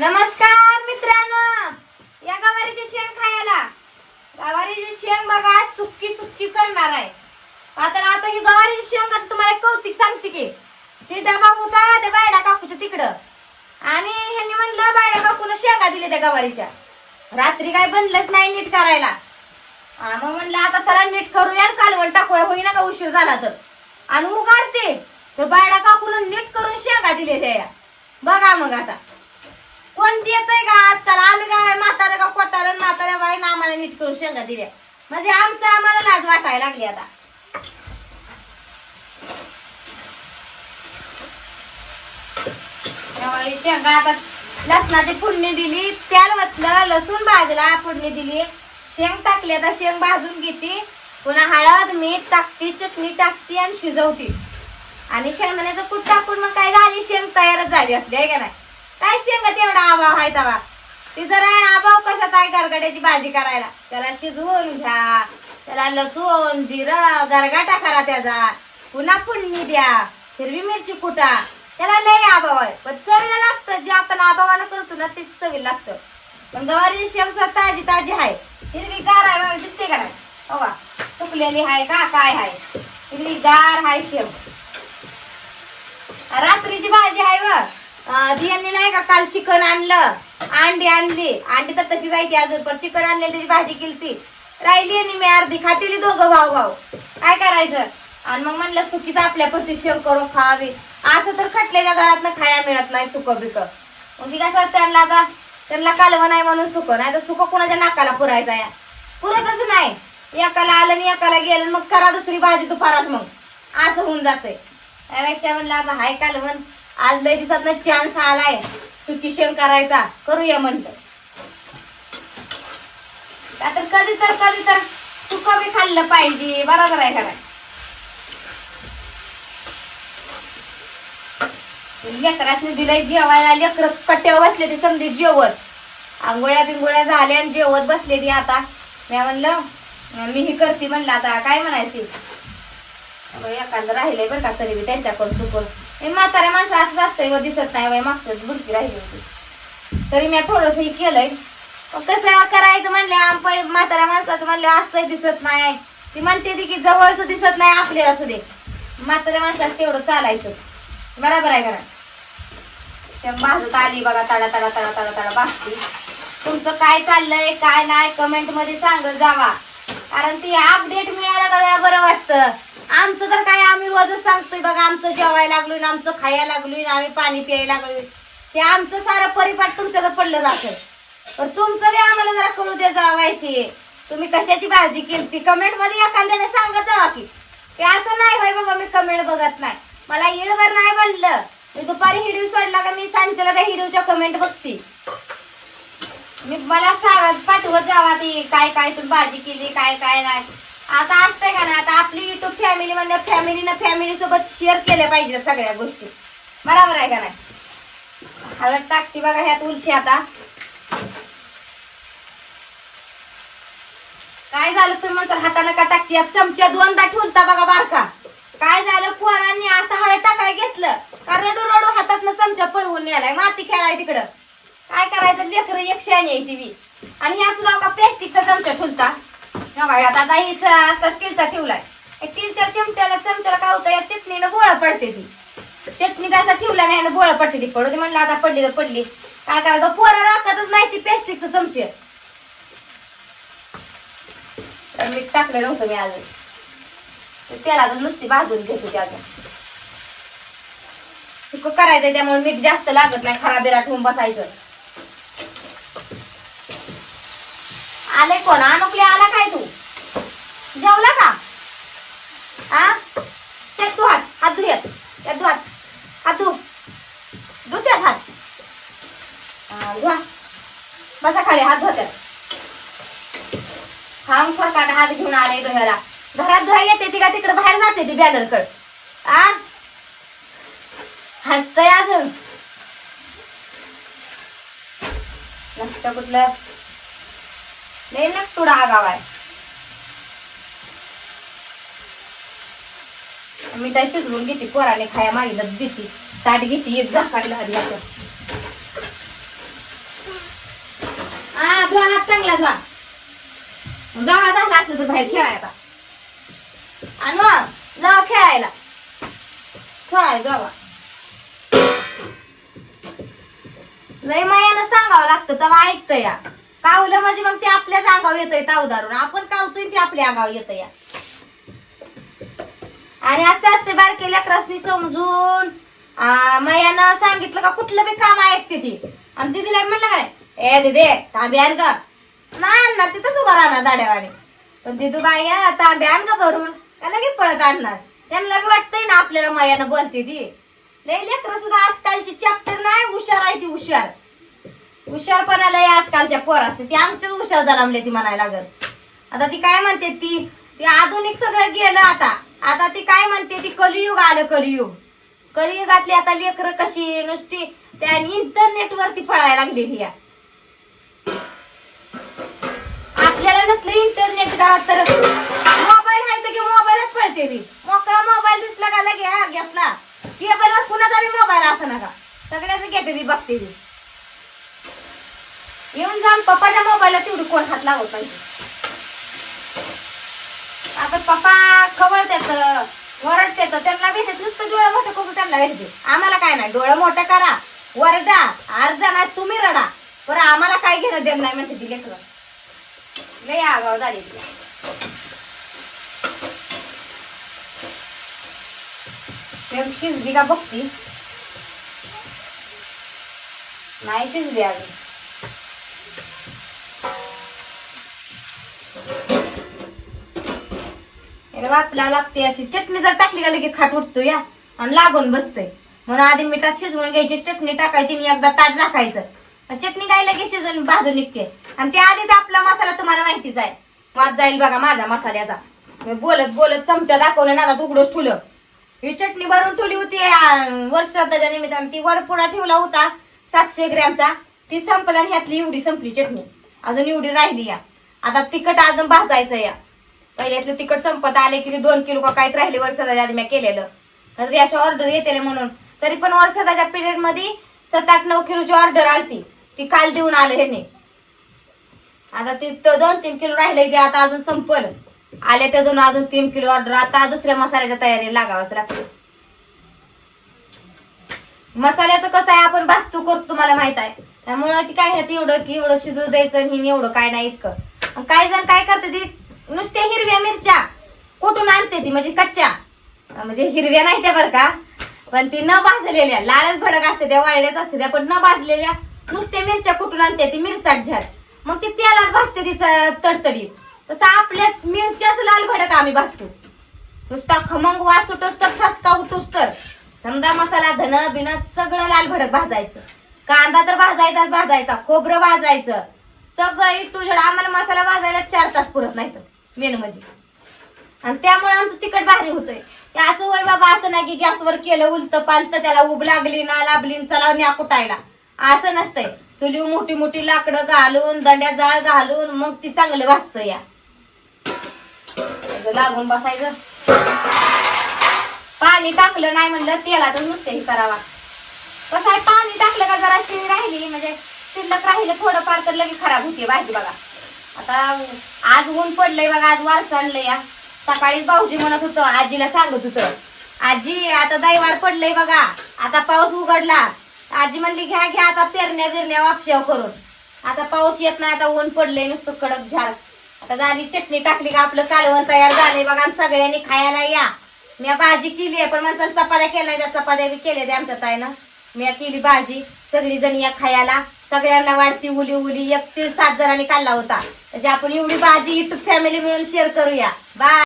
नमस्कार मित्रांनो. या गवारीचे शेंग खायला. गवारीचे शेंग बघा सुक्की सुक्की करणार आहे. आता आता ही गवारीची शेंग आता तुम्हाला एक कौतिक सांगते की ते डबा होता त्या बायडा काकूच्या तिकडं. आणि ह्यांनी म्हणलं बायडा काकून शेंगा दिले त्या गवारीच्या. रात्री काय बनलंच नाही नीट करायला. मग म्हणलं आता चला नीट करूया कालवण टाकूया होईना का उशीर झाला तर. आणि उगाडते. तर बायडा काकून नीट करून शेंगा दिले त्या. बघा मग आता. कोण देतय का आजकाल? आम्ही काय म्हातारा का कोतारा म्हाताऱ्या बाईन आम्हाला नीट करून शेंगा दिल्या. म्हणजे आमचं आम्हाला लाज वाटायला लागली आता. शेंगा आता लसणाची फोडणी दिली तेल वतलं लसूण भाजला फोडणी दिली. शेंग टाकली आता शेंग भाजून घेते. पुन्हा हळद मीठ टाकते चटणी टाकते आणि शिजवते. आणि शेंगदाण्याचं कूट टाकून मग काय झाली? शेंग तयारच झाली असली आहे का नाही? काय शेंगा एवढा आभाव आहे तवा? ती जरा आभाव कशात आहे गरगड्याची भाजी करायला. त्याला शिजवून घ्या. त्याला लसूण जिरं गरगाटा करा त्याचा. पुन्हा फोडणी द्या. हिरवी मिरची कुटा. त्याला लय आभाव आहे. पण चवीला लागतं. जे आपण आभावानं करतो ना तेच चवी लागतं. पण गवारीची शेव स्वतः ताजी ताजी आहे. हिरवी गार आहे बघा, दिसते का नाही? हो का? सुकलेली आहे का? काय आहे? हिरवी गार आहे शेव. रात्रीची भाजी आहे व अं, यांनी नाही का? काल चिकन आणलं. अंडी आणली. अंडी तर तशी जायची अजून पण चिकन आणले त्याची भाजी केली राहिली आणि मी अर्धी खातेली दोघं भाऊ भाऊ. काय करायचं? आणि मग म्हणलं चुकीच आपल्या प्रति शेव करून खावी. असं तर खटलेल्या घरात खाया मिळत नाही सुक बिक. मग ती कसं त्यांना आता त्यांना कालव नाही म्हणून सुक. नाही तर सुक कोणाच्या नाकाला पुरायचा या पुरतच नाही. एकाला आलं आणि एकाला गेलं मग करा दुसरी भाजी दुपारात मग. असं होऊन जाते त्यापेक्षा म्हणलं आता हाय कालवण. आज लय दिवसात चान्स आलाय. सुकी शेव करायचा. करूया म्हणलं. का तर कधी तर कधी तर सुक बी खाल्लं पाहिजे. बरोबर आहे खरं नाही? लेकरासने दिलंय जेवायला. लेकर कट्ट्यावर बसले ते समजे जेवत. आंघोळ्या बिंगोळ्या झाल्या आणि जेवत बसले ती आता. मी म्हणलं मी ही करते म्हणलं आता. काय म्हणायची? एखादं राहिलंय बरं का तरी बी त्यांच्याकडून चुकून. हे म्हाताऱ्या माणसं असंच असतंय व दिसत नाही वय मागचं भुरकी राहिली होती. तरी मी थोडस हे केलंय. कसं करायचं म्हणले आम म्हाताऱ्या माणसाचं म्हणले असं दिसत नाही. ती म्हणते ती की जवळच दिसत नाही आपल्याला दे. म्हाताऱ्या माणसाचं तेवढं चालायचं. बरोबर आहे का भाजत आली बघा तडा तडा तडा तडा तडा भाजती तुमचं काय चाललंय काय नाही कमेंटमध्ये सांगत जावा. कारण ती अपडेट मिळायला का जरा बरं वाटतं. आमचं तर काय आम्ही रोजच सांगतोय बघा आमचं जेवायला लागलोय ना आमचं खायला लागलोय ना आम्ही पाणी प्यायला लागलोय ते आमचं सारं परिपाठ तुमच्याकडे पडलं जातं पण तुमचं बी आम्हाला जरा कळू दे जावायशी तुम्ही कशाची भाजी केली ती कमेंटमध्ये एखाद्याने सांगत जावा की. ते असं नाही होय बाबा मी कमेंट बघत नाही. मला हिडवर नाही बनलं मी दुपारी हिडीव सोडला का मी सांच्याला त्या हिडीवच्या कमेंट बघते. मी मला सांगत पाठवत जावा ती काय काय तुम्ही भाजी केली काय काय नाही. आता असतंय का ना आता आपली युट्यूब फॅमिली म्हणजे फॅमिलीनं फॅमिली सोबत शेअर केल्या पाहिजे सगळ्या गोष्टी. बरोबर आहे का नाही? हळद टाकते बघा ह्यात उलशी आता. काय झालं तुम्ही म्हणता हाताने का टाकते? यात चमच्या दोनदा ठेवता बघा बारका. काय झालं? पोरांनी असं हळद टाकाय घेतलं. कारण रडू रडू हातातनं चमचा पळवून नेलाय. माती खेळाय तिकडं. काय करायचं? लेकरं एकशे आणि आहे ती आणि ह्याच सुद्धा का प्लॅस्टिकचा चमचा ठुलता हो बघा ह्यात आता हीच असा स्टीलचा ठेवलाय. स्टीलच्या चिमट्याला चमच्याला काय होतं या चटणीनं गोळा पडते ती. चटणी त्याचा ठेवला नाही ना गोळा पडते ती. पडू दे म्हणलं आता पडली तर पडली. काय करायचं पोरं राखतच नाही ती प्लॅस्टिकचं चमचे. तर मीठ टाकलं नव्हतं मी अजून. त्याला अजून नुसती भाजून घेत होती अजून. सुकं करायचंय त्यामुळे मीठ जास्त लागत नाही खराब बिराट होऊन बसायचं. आले कोण? अनुकले आला काय तू? जेवला का? आ? त्यात तू हात हात धुयात त्यात धुवात हात हात धु धुत्यात हात. धुवा. बसा खाली हात धुत्यात खाऊन फरकाट हात घेऊन आले धुयाला घरात धुवा येते ती का तिकडे बाहेर जाते ती बॅगरकड आ? हसतय अजून. कुठलं लय ना तुडा आगाव आहे. मी त्या शिजवून घेते पोराने खाया मागितलं देते. ताट घेते एक झाकायला आधी आता चांगला जा जावा झाला असलं तर बाहेर खेळायला. आणि मग जावा खेळायला. खेळायला जावा लय मायानं सांगावं लागतं तेव्हा ऐकतं या. कावलं म्हणजे मग ते आपल्याच अंगावर येतंय तावदारून आपण कावतोय ते आपल्या अंगावर येत या आणि असं असते बारके लेकरासनी समजून मयानं सांगितलं का कुठलं बी काम ऐकते ती आणि दिदीला म्हणलं काय ए दिदे तांबे आण ग. नाही आणणार तिथंच उभा राहणार दाड्यावाने पण दिदू बाई तांबे आण ग भरून. का लगेच पळत आणणार? त्यांना बी वाटतंय ना आपल्याला मायानं बोलते ती. लय लेकरं सुद्धा आजकालची चॅप्टर नाही हुशार आहे ती हुशार. हुशारपणाला आजकालच्या पोर असते ती आमच्याच हुशार झाला ती म्हणायला लागत आता ती काय म्हणते ती? ती आधुनिक सगळं गेलं आता. आता ती काय म्हणते? ती कलियुग आलं कलियुग. कलियुगातली आता लेकरं कशी नुसती त्या इंटरनेट वरती फळायला लागली या. आपल्याला नसलं इंटरनेट गावात तर मोबाईल आहे की मोबाईलच पळते ती. मोकळा मोबाईल दिसला का लगे हा घेतला. केबलवर कुणाचा मोबाईल असं नका. सगळ्याच घेते ती बघते ती. येऊन जाऊन पप्पाच्या मोबाईलला तेवढी कोण हात लावत पाहिजे आता पप्पा वरड वरडतात त्यांना भेटत नुसतं डोळं मोठं करून त्यांना भेटते आम्हाला काय नाही डोळं मोठं करा वरडा अर्धा नाही तुम्ही रडा. बरं आम्हाला काय घेणं देणं नाही म्हणते ती लेकरं. लय आगाव झाली ती. शिजली का बघती? नाही शिजली अजून. याला वापला लागते अशी चटणी जर टाकली का लगेच खाट उठतो या. आणि लागून बसतंय. म्हणून आधी मिठात शिजवून घ्यायची चटणी टाकायची आणि एकदा ताट झाकायचं. चटणी काय लगेच शिजून भाजून निघते. आणि त्या आधीच आपला मसाला तुम्हाला माहितीच आहे. वाद जाईल बघा माझा मसाल्याचा. मी बोलत बोलत चमचा दाखवलं ना आता उघडच ठुलं. ही चटणी भरून ठेवली होती अं, वर्षश्राद्धाच्या निमित्तानं. ती वरपुडा ठेवला होता सातशे ग्रॅमचा. ती संपला आणि ह्यातली एवढी संपली चटणी. अजून एवढी राहिली या. आता तिखट अजून भाजायचं या. पहिल्यातलं तिकट संपत आले की दोन किलो का काहीच राहिले वर्षाच्या आधी मी केलेलं. तर अशा ऑर्डर येते म्हणून. तरी पण वर्षाच्या पिरियडमध्ये सात आठ नऊ किलोची ऑर्डर आलती. ती काल देऊन आलं ह्याने. आता ती दोन तीन किलो राहिले की आता अजून संपल. आले त्यातून अजून तीन किलो ऑर्डर आता दुसऱ्या मसाल्याच्या तयारी लागावंच लागते. मसाल्याचं कसं आहे आपण भाजतू करतो तुम्हाला माहीत आहे. त्यामुळं ती काय ह्यात एवढं की एवढं शिजू द्यायचं आणि एवढं काय नाही इतकं. काही जण काय करते ती नुसत्या हिरव्या मिरच्या. कुठून आणते ती? म्हणजे कच्च्या. म्हणजे हिरव्या नाही त्या बरं का. पण ती न भाजलेल्या. लालच भडक असते त्या वाळल्याच असते त्या पण न भाजलेल्या नुसत्या मिरच्या कुठून आणते ती? मिरचाट झाड. मग ती तेलात भाजते तिचं तडतडीत. तसं आपल्या मिरच्याच लाल भडक आम्ही भाजतो. नुसता खमंग वास सुटोस तर ठसका उठोस तर समजा मसाला धन बिन सगळं लाल भडक भाजायचं. कांदा तर भाजायचाच भाजायचा. खोबरं भाजायचं. सगळं इटू जड आम्हाला मसाला भाजायला चार तास पुरत नाही तर मेन म्हणजे आणि त्यामुळे आमचं तिखट भारी होतंय. असं वय बाबा असं नाही की गॅसवर केलं उलत पालत त्याला उब लागली ना लाभली चला न्या कुटायला. असं नसतंय. चुली मोठी मोठी लाकडं घालून दंड्या जाळ घालून मग ती चांगलं भाजतं या. लागून बसायचं. पाणी टाकलं नाही म्हणलं तेला तर नुसतेही करावा. कसं आहे पाणी टाकलं का जरा शिळी राहिली? म्हणजे शिल्लक राहिलं थोडंफार तर लगेच खराब होते भाजी बघा. आता आज ऊन पडलंय बघा आज वार चाललंय या. सकाळीच भाऊजी म्हणत होतं आजीला सांगत होतं. आजी आता दैवार पडलंय बघा. आता पाऊस उघडला. आजी म्हणली घ्या घ्या आता पेरण्या बिरण्या वापशाव करून. आता पाऊस येत नाही आता ऊन पडलंय नुसतं कडक झाड. आता झाली चटणी टाकली का आपलं कालवण तयार झालंय बघा आणि सगळ्यांनी खायला या. मी भाजी केली आहे पण माणसाला चपात्या केल्या त्या चपात्या बी केल्या त्या आमच्या ताईनं. मी केली भाजी सगळी जण या खायला. सगळ्यांना वाढती उली उली. एक ते सात जणांनी खाल्ला होता. त्याची आपण एवढी भाजी इथं फॅमिली मिळून शेअर करूया. बाय